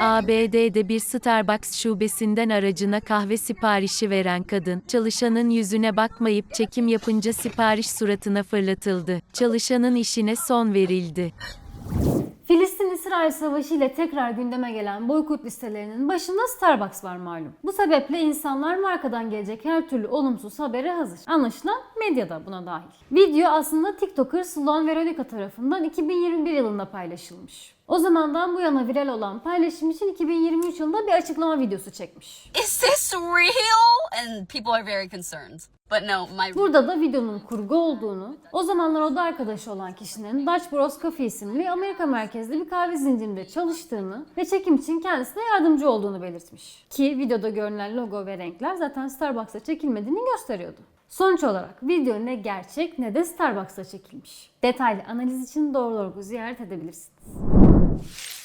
ABD'de bir Starbucks şubesinden aracına kahve siparişi veren kadın, çalışanın yüzüne bakmayıp çekim yapınca sipariş suratına fırlatıldı. Çalışanın işine son verildi. Filistin-İsrail Savaşı ile tekrar gündeme gelen boykot listelerinin başında Starbucks var malum. Bu sebeple insanlar markadan gelecek her türlü olumsuz habere hazır. Anlaşılan medya da buna dahil. Video aslında TikToker Sloan Veronica tarafından 2021 yılında paylaşılmış. O zamandan bu yana viral olan paylaşım için 2023 yılında bir açıklama videosu çekmiş. Is this real? And people are very concerned. But no, my Burada da videonun kurgu olduğunu, o zamanlar oda arkadaşı olan kişinin Dutch Bros Coffee isimli Amerika merkezli bir kahve zincirinde çalıştığını ve çekim için kendisine yardımcı olduğunu belirtmiş. Ki videoda görünen logo ve renkler zaten Starbucks'a çekilmediğini gösteriyordu. Sonuç olarak video ne gerçek ne de Starbucks'a çekilmiş. Detaylı analiz için doğru ziyaret edebilirsiniz.